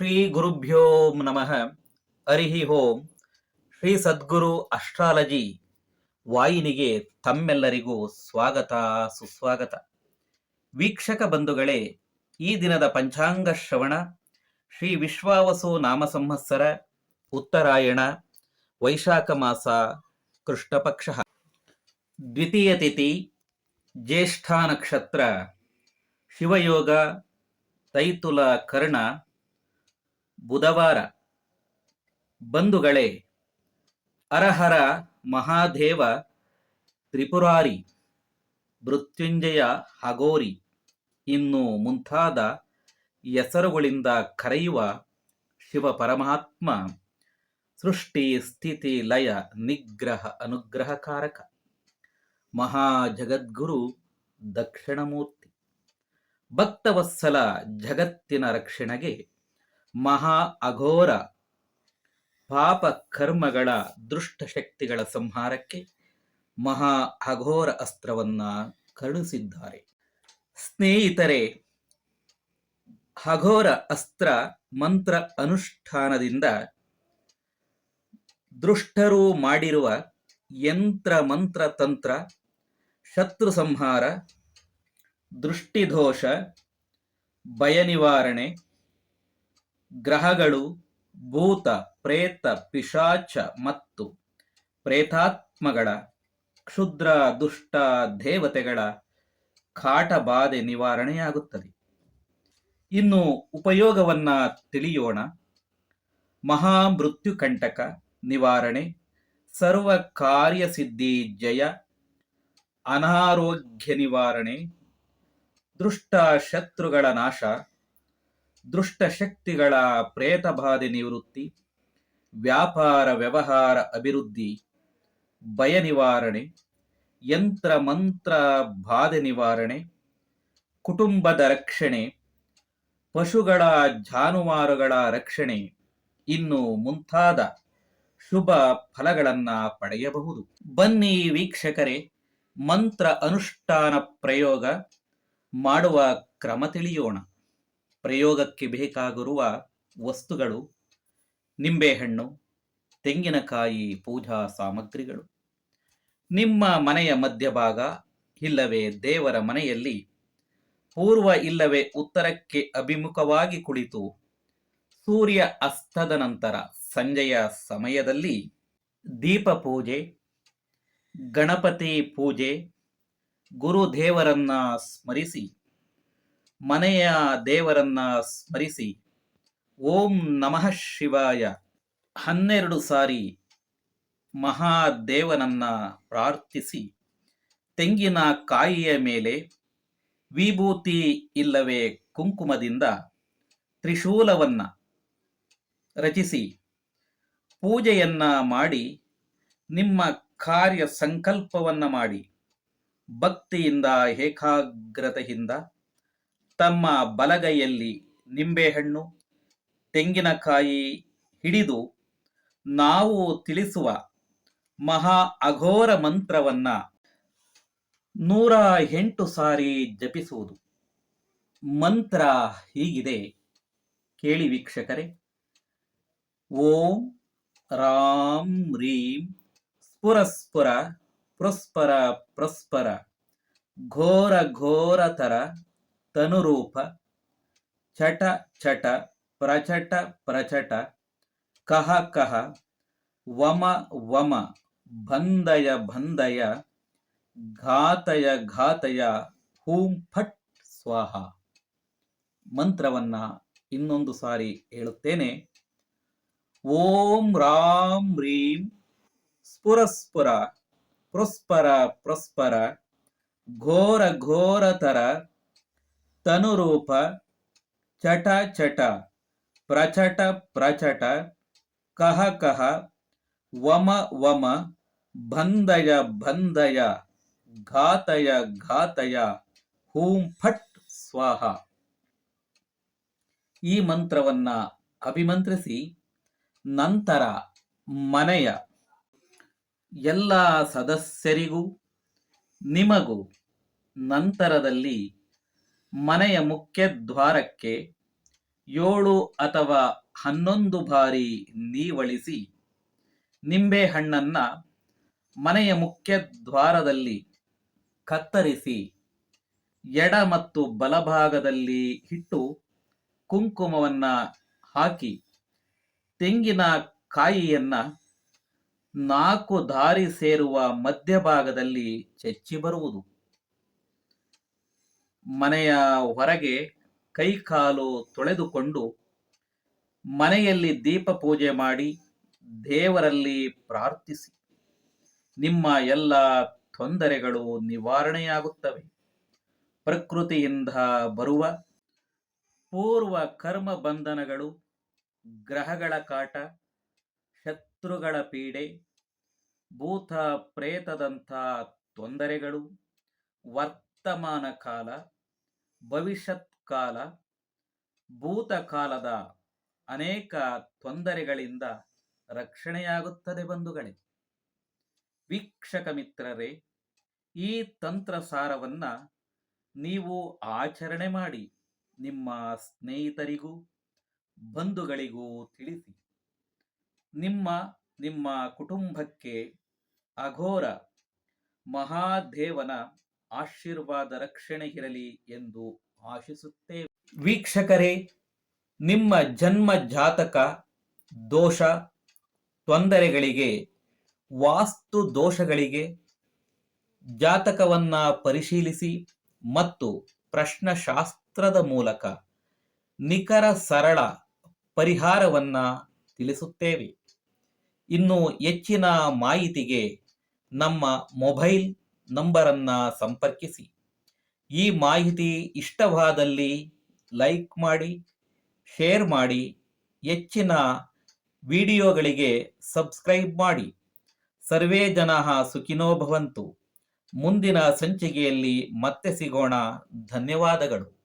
ಶ್ರೀ ಗುರುಭ್ಯೋ ನಮಃ ಹರಿಹಿ ಓಂ ಶ್ರೀ ಸದ್ಗುರು ಅಸ್ಟ್ರಾಲಜಿ ವಾಹಿನಿಗೆ ತಮ್ಮೆಲ್ಲರಿಗೂ ಸ್ವಾಗತ, ಸುಸ್ವಾಗತ. ವೀಕ್ಷಕ ಬಂಧುಗಳೇ, ಈ ದಿನದ ಪಂಚಾಂಗ ಶ್ರವಣ, ಶ್ರೀ ವಿಶ್ವಾವಸು ನಾಮ ಸಂವತ್ಸರ ಉತ್ತರಾಯಣ, ವೈಶಾಖ ಮಾಸ, ಕೃಷ್ಣಪಕ್ಷ. ದ್ವಿತೀಯ ತಿಥಿ, ಜ್ಯೇಷ್ಠ ನಕ್ಷತ್ರ, ಶಿವಯೋಗ, ತೈತುಲ ಕರ್ಣ. ಬುಧವಾರ. ಬಂಧುಗಳೇ ಅರಹರ ಮಹಾದೇವ ತ್ರಿಪುರಾರಿ, ಮೃತ್ಯುಂಜಯ ಹಗೋರಿ ಇನ್ನು ಮುಂತಾದ ಹೆಸರುಗಳಿಂದ ಕರೆಯುವ ಶಿವ ಪರಮಾತ್ಮ, ಸೃಷ್ಟಿ ಸ್ಥಿತಿ ಲಯ ನಿಗ್ರಹ ಅನುಗ್ರಹಕಾರಕ. ಮಹಾ ಜಗದ್ಗುರು ದಕ್ಷಿಣಮೂರ್ತಿ. ಭಕ್ತವತ್ಸಲ ಜಗತ್ತಿನ ರಕ್ಷಣೆಗೆ ಮಹಾ ಅಘೋರ ಪಾಪ ಕರ್ಮಗಳ ದುಷ್ಟ ಶಕ್ತಿಗಳ ಸಂಹಾರಕ್ಕೆ ಮಹಾ ಅಘೋರ ಅಸ್ತ್ರವನ್ನ ಕರುಣಿಸಿದ್ದಾರೆ ಸ್ನೇಹಿತರೆ, ಅಘೋರ ಅಸ್ತ್ರ ಮಂತ್ರ ಅನುಷ್ಠಾನದಿಂದ ದುಷ್ಟರು ಮಾಡಿರುವ ಯಂತ್ರ ಮಂತ್ರ ತಂತ್ರ, ಶತ್ರು ಸಂಹಾರ, ದೃಷ್ಟಿದೋಷ ಭಯ ನಿವಾರಣೆ ಗ್ರಹಗಳು ಭೂತ, ಪ್ರೇತ, ಪಿಶಾಚ ಮತ್ತು ಪ್ರೇತಾತ್ಮಗಳ, ಕ್ಷುದ್ರ, ದುಷ್ಟ ದೇವತೆಗಳ ಕಾಟ ಬಾಧೆ ನಿವಾರಣೆಯಾಗುತ್ತದೆ. ಇನ್ನು ಉಪಯೋಗವನ್ನ ತಿಳಿಯೋಣ. ಮಹಾಮೃತ್ಯು ಕಂಟಕ ನಿವಾರಣೆ, ಸರ್ವ ಕಾರ್ಯಸಿದ್ಧಿ ಜಯ, ಅನಾರೋಗ್ಯ ನಿವಾರಣೆ, ದುಷ್ಟ ಶತ್ರುಗಳ ನಾಶ ದುಷ್ಟ ಶಕ್ತಿಗಳ ಪ್ರೇತಬಾಧೆ ನಿವೃತ್ತಿ, ವ್ಯಾಪಾರ ವ್ಯವಹಾರ ಅಭಿವೃದ್ಧಿ, ಭಯ ನಿವಾರಣೆ, ಯಂತ್ರ ಮಂತ್ರ ಬಾಧೆ ನಿವಾರಣೆ, ಕುಟುಂಬದ ರಕ್ಷಣೆ, ಪಶುಗಳ ಜಾನುವಾರುಗಳ ರಕ್ಷಣೆ ಇನ್ನು ಮುಂತಾದ ಶುಭ ಫಲಗಳನ್ನ ಪಡೆಯಬಹುದು. ಬನ್ನಿ ವೀಕ್ಷಕರೇ, ಮಂತ್ರ ಅನುಷ್ಠಾನ ಪ್ರಯೋಗ ಮಾಡುವ ಕ್ರಮ ತಿಳಿಯೋಣ. ಪ್ರಯೋಗಕ್ಕೆ ಬೇಕಾಗಿರುವ ವಸ್ತುಗಳು, ನಿಂಬೆಹಣ್ಣು, ತೆಂಗಿನಕಾಯಿ ಪೂಜಾ ಸಾಮಗ್ರಿಗಳು. ನಿಮ್ಮ ಮನೆಯ ಮಧ್ಯಭಾಗ ಇಲ್ಲವೇ ದೇವರ ಮನೆಯಲ್ಲಿ? ಪೂರ್ವ ಇಲ್ಲವೇ ಉತ್ತರಕ್ಕೆ ಅಭಿಮುಖವಾಗಿ ಕುಳಿತು ಸೂರ್ಯ ಅಸ್ತದ ನಂತರ ಸಂಜೆಯ ಸಮಯದಲ್ಲಿ ದೀಪ ಪೂಜೆ, ಗಣಪತಿ ಪೂಜೆ, ಗುರುದೇವರನ್ನ ಸ್ಮರಿಸಿ. ಮನೆಯ ದೇವರನ್ನ ಸ್ಮರಿಸಿ, ಓಂ ನಮಃ ಶಿವಾಯ. ಹನ್ನೆರಡು ಸಾರಿ ಮಹಾದೇವನನ್ನ ಪ್ರಾರ್ಥಿಸಿ, ತೆಂಗಿನ ಕಾಯಿಯ ಮೇಲೆ ವಿಭೂತಿ ಇಲ್ಲವೇ ಕುಂಕುಮದಿಂದ ತ್ರಿಶೂಲವನ್ನ ರಚಿಸಿ, ಪೂಜೆಯನ್ನ ಮಾಡಿ, ನಿಮ್ಮ ಕಾರ್ಯ ಸಂಕಲ್ಪವನ್ನ ಮಾಡಿ, ಭಕ್ತಿಯಿಂದ ಏಕಾಗ್ರತೆಯಿಂದ ತಮ್ಮ ಬಲಗೈಯಲ್ಲಿ ನಿಂಬೆಹಣ್ಣು, ತೆಂಗಿನಕಾಯಿ ಹಿಡಿದು ನಾವು ತಿಳಿಸುವ ಮಹಾ ಅಘೋರ ಮಂತ್ರವನ್ನ ನೂರ ಎಂಟು ಸಾರಿ ಜಪಿಸುವುದು. ಮಂತ್ರ ಹೀಗಿದೆ. ಕೇಳಿ ವೀಕ್ಷಕರೇ. ಓಂ ರಾಂ ರೀಂ ಸ್ಫುರಸ್ಫುರ ಪುರಸ್ಪರ ಪ್ರಸ್ಪರ ಘೋರ ಘೋರತರ ತನುರೂಪ, ಚಟ ಚಟ, ಪ್ರಚಟ ಪ್ರಚಟ, ಕಹ ಕಹ, ವಮ ವಮ, ಬಂದಯ ಬಂದಯ, ಘಾತಯ ಘಾತಯ, ಹೂಂ ಫಟ್ ಸ್ವಾಹ. ಮಂತ್ರವನ್ನ ಇನ್ನೊಂದು ಸಾರಿ ಹೇಳುತ್ತೇನೆ. ಓಂ ರಾಂ ರೀಂ ಸ್ಫುರಸ್ಫುರ ಪುರಸ್ಪರ ಪ್ರಸ್ಪರ ಘೋರ ಘೋರತರ ತನುರೂಪ ಚಟ ಚಟ, ಪ್ರಚಟ ಪ್ರಚಟ, ಕಹ ಕಹ, ವಮ ವಮ, ಬಂದಯ ಬಂದಯ, ಘಾತಯ ಘಾತಯ, ಹೂಂ ಫಟ್ ಸ್ವಾಹ. ಈ ಮಂತ್ರವನ್ನ ಅಭಿಮಂತ್ರಿಸಿ ನಂತರ ಮನೆಯ ಎಲ್ಲ ಸದಸ್ಯರಿಗೂ, ನಿಮಗೂ ನಂತರದಲ್ಲಿ ಮನೆಯ ಮುಖ್ಯ ದ್ವಾರಕ್ಕೆ ಏಳು ಅಥವಾ ಹನ್ನೊಂದು ಬಾರಿ ನೀವಳಿಸಿ ನಿಂಬೆ ಹಣ್ಣನ್ನ ಮನೆಯ ಮುಖ್ಯ ದ್ವಾರದಲ್ಲಿ ಕತ್ತರಿಸಿ ಎಡ ಮತ್ತು ಬಲಭಾಗದಲ್ಲಿ ಇಟ್ಟು ಕುಂಕುಮವನ್ನ ಹಾಕಿ ತೆಂಗಿನ ಕಾಯಿಯನ್ನ ನಾಲ್ಕು ದಾರಿ ಸೇರುವ ಮಧ್ಯಭಾಗದಲ್ಲಿ ಚಚ್ಚಿ ಬರುವುದು. ಮನೆಯ ಹೊರಗೆ ಕೈಕಾಲು ತೊಳೆದುಕೊಂಡು ಮನೆಯಲ್ಲಿ ದೀಪ ಪೂಜೆ ಮಾಡಿ ದೇವರಲ್ಲಿ ಪ್ರಾರ್ಥಿಸಿ. ನಿಮ್ಮ ಎಲ್ಲ ತೊಂದರೆಗಳು ನಿವಾರಣೆಯಾಗುತ್ತವೆ. ಪ್ರಕೃತಿಯಿಂದ ಬರುವ ಪೂರ್ವ ಕರ್ಮ ಬಂಧನಗಳು, ಗ್ರಹಗಳ ಕಾಟ, ಶತ್ರುಗಳ ಪೀಡೆ, ಭೂತ ಪ್ರೇತದಂಥ ತೊಂದರೆಗಳು ವರ್ತಮಾನ ಕಾಲ, ಭವಿಷ್ಯತ್ ಕಾಲ ಭೂತಕಾಲದ ಅನೇಕ ತೊಂದರೆಗಳಿಂದ ರಕ್ಷಣೆಯಾಗುತ್ತದೆ ಬಂಧುಗಳೇ. ವೀಕ್ಷಕ ಮಿತ್ರರೇ, ಈ ತಂತ್ರಸಾರವನ್ನ ನೀವು ಆಚರಣೆ ಮಾಡಿ ನಿಮ್ಮ ಸ್ನೇಹಿತರಿಗೂ, ಬಂಧುಗಳಿಗೂ ತಿಳಿಸಿ. ನಿಮ್ಮ ನಿಮ್ಮ ಕುಟುಂಬಕ್ಕೆ ಅಘೋರ ಮಹಾದೇವನ ಆಶೀರ್ವಾದ ರಕ್ಷಣೆ ಇರಲಿ ಎಂದು ಆಶಿಸುತ್ತೇವೆ. ವೀಕ್ಷಕರೇ, ನಿಮ್ಮ ಜನ್ಮ ಜಾತಕ ದೋಷ ತೊಂದರೆಗಳಿಗೆ, ವಾಸ್ತು ದೋಷಗಳಿಗೆ ಜಾತಕವನ್ನ ಪರಿಶೀಲಿಸಿ ಮತ್ತು ಪ್ರಶ್ನಶಾಸ್ತ್ರದ ಮೂಲಕ ನಿಖರ ಸರಳ ಪರಿಹಾರವನ್ನ ತಿಳಿಸುತ್ತೇವೆ. ಇನ್ನು ಹೆಚ್ಚಿನ ಮಾಹಿತಿಗೆ ನಮ್ಮ ಮೊಬೈಲ್ ನಂಬರನ್ನು ಸಂಪರ್ಕಿಸಿ. ಈ ಮಾಹಿತಿ ಇಷ್ಟವಾದಲ್ಲಿ ಲೈಕ್ ಮಾಡಿ, ಶೇರ್ ಮಾಡಿ, ಹೆಚ್ಚಿನ ವಿಡಿಯೋಗಳಿಗೆ ಸಬ್ಸ್ಕ್ರೈಬ್ ಮಾಡಿ. ಸರ್ವೇ ಜನ ಸುಖಿನೋ ಭವಂತು. ಮುಂದಿನ ಸಂಚಿಕೆಯಲ್ಲಿ ಮತ್ತೆ ಸಿಗೋಣ. ಧನ್ಯವಾದಗಳು.